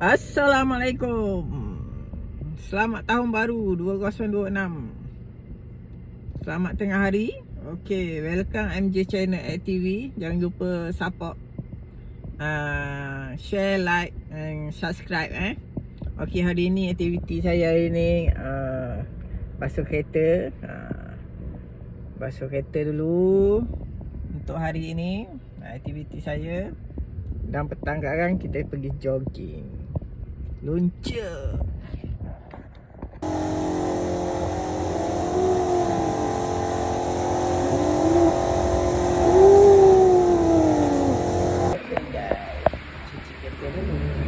Assalamualaikum. Selamat tahun baru 2026. Selamat tengah hari. Okay, welcome MJ Channel at TV. Jangan lupa support, uh, share, like and subscribe eh. Okay, hari ni aktiviti saya hari ni uh, basuh kereta. Uh, basuh kereta dulu untuk hari ini. Aktiviti saya. Dan petang sekarang kita pergi jogging. Lunca. Cuci kereta dulu.